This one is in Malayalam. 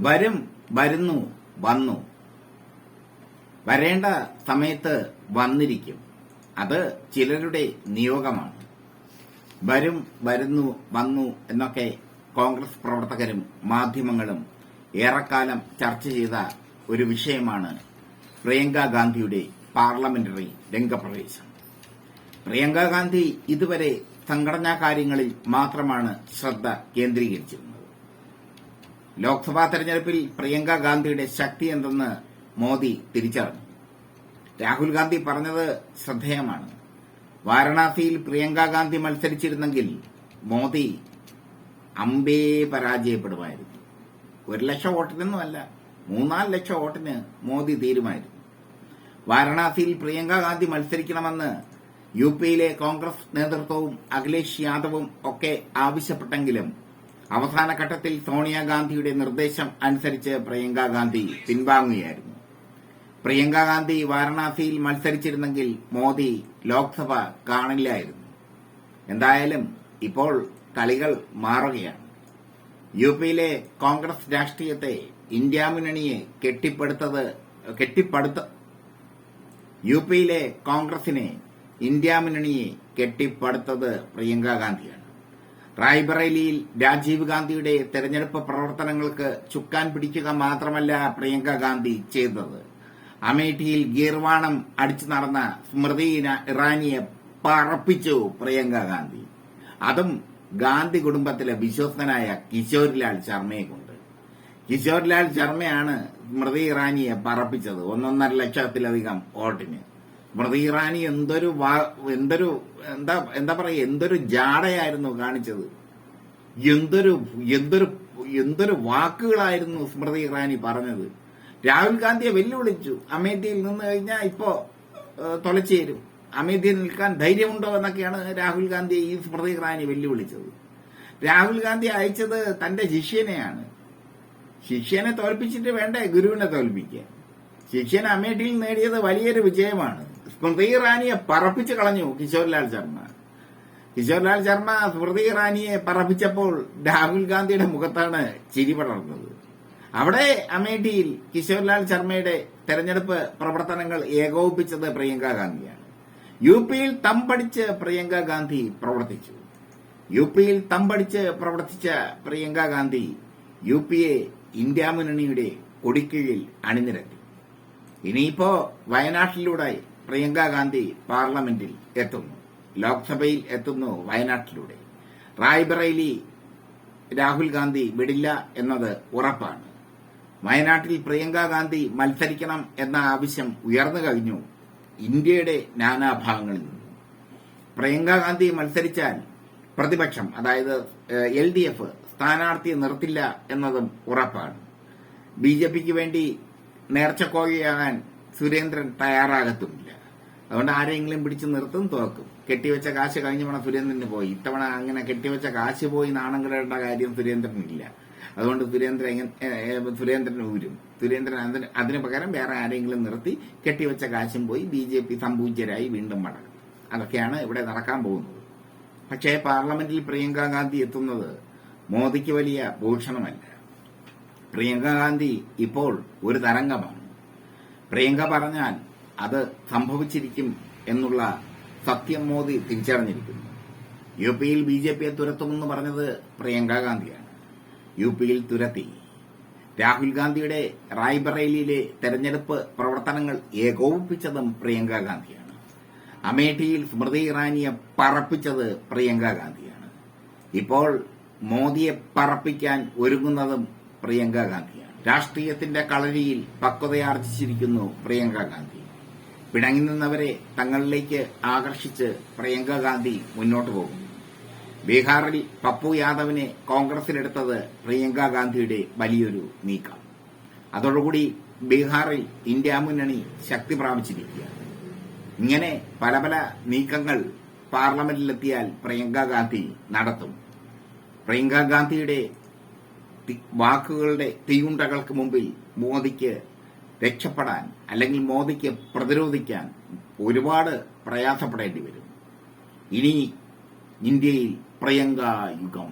വരും വരുന്നു വന്നു. വരേണ്ട സമയത്ത് വന്നിരിക്കും. അത് ചിലരുടെ നിയോഗമാണ്. വരും വരുന്നു വന്നു എന്നൊക്കെ കോൺഗ്രസ് പ്രവർത്തകരും മാധ്യമങ്ങളും ഏറെക്കാലം ചർച്ച ചെയ്ത ഒരു വിഷയമാണ് പ്രിയങ്ക ഗാന്ധിയുടെ പാർലമെന്ററി രംഗപ്രവേശം. പ്രിയങ്കാഗാന്ധി ഇതുവരെ സംഘടനാ കാര്യങ്ങളിൽ മാത്രമാണ് ശ്രദ്ധ കേന്ദ്രീകരിച്ചിരുന്നത്. ലോക്സഭാ തെരഞ്ഞെടുപ്പിൽ പ്രിയങ്ക ഗാന്ധിയുടെ ശക്തി എന്തെന്ന് മോദി തിരിച്ചറിഞ്ഞു. രാഹുൽ ഗാന്ധി പറഞ്ഞത് ശ്രദ്ധേയമാണ്. വാരണാസിയിൽ പ്രിയങ്ക ഗാന്ധി മത്സരിച്ചിരുന്നെങ്കിൽ മോദി അമ്പേ പരാജയപ്പെടുമായിരുന്നു. ഒരു ലക്ഷം വോട്ടിനൊന്നുമല്ല മൂന്നാൽ ലക്ഷം വോട്ടിന് മോദി തീരുമായിരുന്നു. വാരണാസിയിൽ പ്രിയങ്ക ഗാന്ധി മത്സരിക്കണമെന്ന് യു പിയിലെ കോൺഗ്രസ് നേതൃത്വവും അഖിലേഷ് യാദവും ഒക്കെ ആവശ്യപ്പെട്ടെങ്കിലും അവസാന ഘട്ടത്തിൽ സോണിയാഗാന്ധിയുടെ നിർദ്ദേശം അനുസരിച്ച് പ്രിയങ്ക ഗാന്ധി പിൻവാങ്ങുകയായിരുന്നു. പ്രിയങ്ക ഗാന്ധി വാരണാസിയിൽ മത്സരിച്ചിരുന്നെങ്കിൽ മോദി ലോക്സഭ കാണില്ലായിരുന്നു. എന്തായാലും ഇപ്പോൾ കളികൾ മാറുകയാണ്. യു പിയിലെ കോൺഗ്രസ് രാഷ്ട്രീയത്തെ ഇന്ത്യ മുന്നണിയെ കെട്ടിപ്പടുത്തത് കെട്ടിപ്പടുത്ത യു പിയിലെ കോൺഗ്രസിനെ ഇന്ത്യ മുന്നണിയെ കെട്ടിപ്പടുത്തത് പ്രിയങ്ക ഗാന്ധിയാണ്. റായ്ബറേലിയിൽ രാജീവ് ഗാന്ധിയുടെ തെരഞ്ഞെടുപ്പ് പ്രവർത്തനങ്ങൾക്ക് ചുക്കാൻ പിടിക്കുക മാത്രമല്ല പ്രിയങ്ക ഗാന്ധി ചെയ്തത്. അമേഠിയിൽ ഗീർവാണം അടിച്ചു നടന്ന സ്മൃതി ഇറാനിയെ പറപ്പിച്ചു പ്രിയങ്ക ഗാന്ധി. അതും ഗാന്ധി കുടുംബത്തിലെ വിശ്വസ്തനായ കിശോരിലാൽ ശർമ്മയെ കൊണ്ട് കിശോർലാൽ ശർമ്മയാണ് സ്മൃതി ഇറാനിയെ പറപ്പിച്ചത്. ഒന്നൊന്നര ലക്ഷത്തിലധികം വോട്ടിന്. സ്മൃതി ഇറാനി എന്തൊരു എന്തൊരു എന്താ എന്താ പറയുക എന്തൊരു ജാടയായിരുന്നു കാണിച്ചത്. എന്തൊരു എന്തൊരു എന്തൊരു വാക്കുകളായിരുന്നു സ്മൃതി ഇറാനി പറഞ്ഞത്. രാഹുൽ ഗാന്ധിയെ വെല്ലുവിളിച്ചു. അമേഠിയിൽ നിന്ന് കഴിഞ്ഞാൽ ഇപ്പോ തുളച്ചേരും അമേഠിയിൽ നിൽക്കാൻ ധൈര്യമുണ്ടോ എന്നൊക്കെയാണ് രാഹുൽ ഗാന്ധി ഈ സ്മൃതി ഇറാനി വെല്ലുവിളിച്ചത്. രാഹുൽ ഗാന്ധി അയച്ചത് തന്റെ ശിഷ്യനെയാണ്. ശിഷ്യനെ തോൽപ്പിച്ചിട്ട് വേണ്ടേ ഗുരുവിനെ തോൽപ്പിക്കാൻ? ശിഷ്യൻ അമേഠിയിൽ നേടിയത് വലിയൊരു വിജയമാണ്. സ്മൃതി ഇറാനിയെ പറപ്പിച്ചു കളഞ്ഞു കിശോർലാൽ ശർമ്മ. കിശോർലാൽ ശർമ്മ സ്മൃതി ഇറാനിയെ പറപ്പിച്ചപ്പോൾ രാഹുൽ ഗാന്ധിയുടെ മുഖത്താണ് ചിരി പടർന്നത്. അവിടെ അമേഠിയിൽ കിശോർലാൽ ശർമ്മയുടെ തെരഞ്ഞെടുപ്പ് പ്രവർത്തനങ്ങൾ ഏകോപിപ്പിച്ചത് പ്രിയങ്ക ഗാന്ധിയാണ്. യു പിയിൽ തമ്പടിച്ച് പ്രിയങ്ക ഗാന്ധി പ്രവർത്തിച്ചു. യു പിയിൽ തമ്പടിച്ച് പ്രവർത്തിച്ച പ്രിയങ്ക ഗാന്ധി യു പിയെ ഇന്ത്യ മുന്നണിയുടെ കൊടിക്കീഴിൽ അണിനിരത്തി. ഇനിയിപ്പോ വയനാട്ടിലൂടെ പ്രിയങ്ക ഗാന്ധി പാർലമെന്റിൽ എത്തുന്നു. ലോക്സഭയിൽ എത്തുന്നു വയനാട്ടിലൂടെ. റായ്ബറേലി രാഹുൽ ഗാന്ധി വിടില്ല എന്നത് ഉറപ്പാണ്. വയനാട്ടിൽ പ്രിയങ്കാഗാന്ധി മത്സരിക്കണം എന്ന ആവശ്യം ഉയർന്നു കഴിഞ്ഞു ഇന്ത്യയുടെ നാനാഭാഗങ്ങളിൽ നിന്നും. പ്രിയങ്കാഗാന്ധി മത്സരിച്ചാൽ പ്രതിപക്ഷം അതായത് എൽ ഡി എഫ് സ്ഥാനാർത്ഥിയെ നിർത്തില്ല എന്നതും ഉറപ്പാണ്. ബി ജെ പിക്ക് വേണ്ടി നേർച്ചക്കോഴിയാകാൻ സുരേന്ദ്രൻ തയ്യാറാകത്തുമില്ല. അതുകൊണ്ട് ആരെങ്കിലും പിടിച്ച് നിർത്തും തോക്കും. കെട്ടിവെച്ച കാശ് കഴിഞ്ഞ തവണ സുരേന്ദ്രന് പോയി. ഇത്തവണ അങ്ങനെ കെട്ടിവെച്ച കാശ് പോയി നാണം കിടേണ്ട കാര്യം സുരേന്ദ്രനില്ല. അതുകൊണ്ട് സുരേന്ദ്രൻ സുരേന്ദ്രൻ ഊരും. സുരേന്ദ്രൻ അതിന് പകരം വേറെ ആരെങ്കിലും നിർത്തി കെട്ടിവെച്ച കാശും പോയി ബി ജെ പി സംപൂജ്യരായി വീണ്ടും മടങ്ങും. അതൊക്കെയാണ് ഇവിടെ നടക്കാൻ പോകുന്നത്. പക്ഷേ പാർലമെന്റിൽ പ്രിയങ്ക ഗാന്ധി എത്തുന്നത് മോദിക്ക് വലിയ ഭൂഷണമല്ല. പ്രിയങ്ക ഗാന്ധി ഇപ്പോൾ ഒരു തരംഗമാണ്. പ്രിയങ്ക പറഞ്ഞാൽ അത് സംഭവിച്ചിരിക്കും എന്നുള്ള സത്യം മോദി തിരിച്ചറിഞ്ഞിരിക്കുന്നു. യു പിയിൽ ബി ജെ പിയെ തുരത്തുമെന്ന് പറഞ്ഞത് പ്രിയങ്ക ഗാന്ധിയാണ്. യു പിയിൽ തുരത്തി. രാഹുൽ ഗാന്ധിയുടെ റായ്ബറേലിയിലെ തെരഞ്ഞെടുപ്പ് പ്രവർത്തനങ്ങൾ ഏകോപിപ്പിച്ചതും പ്രിയങ്ക ഗാന്ധിയാണ്. അമേഠിയിൽ സ്മൃതി ഇറാനിയെ പറപ്പിച്ചത് പ്രിയങ്ക ഗാന്ധിയാണ്. ഇപ്പോൾ മോദിയെ പറപ്പിക്കാൻ ഒരുങ്ങുന്നതും പ്രിയങ്ക ഗാന്ധിയാണ്. രാഷ്ട്രീയത്തിന്റെ കളരിയിൽ പക്വതയാർജിച്ചിരിക്കുന്നു പ്രിയങ്ക ഗാന്ധി പിണങ്ങി നിന്നവരെ തങ്ങളിലേക്ക് ആകർഷിച്ച് പ്രിയങ്ക ഗാന്ധി മുന്നോട്ട് പോകും. ബീഹാറിൽ പപ്പു യാദവിനെ കോൺഗ്രസിലെടുത്തത് പ്രിയങ്ക ഗാന്ധിയുടെ വലിയൊരു നീക്കം. അതോടുകൂടി ബീഹാറിൽ ഇന്ത്യ മുന്നണി ശക്തി പ്രാപിച്ചിരിക്കുക ഇങ്ങനെ പല പല നീക്കങ്ങൾ പാർലമെന്റിലെത്തിയാൽ പ്രിയങ്ക ഗാന്ധി നടത്തും. പ്രിയങ്ക ഗാന്ധിയുടെ വാക്കുകളുടെ തീയുണ്ടകൾക്ക് മുമ്പിൽ മോദിക്ക് രക്ഷപ്പെടാൻ അല്ലെങ്കിൽ മോദിക്ക് പ്രതിരോധിക്കാൻ ഒരുപാട് പ്രയാസപ്പെടേണ്ടി വരും. ഇനി ഇന്ത്യയിൽ പ്രിയങ്ക യുഗം.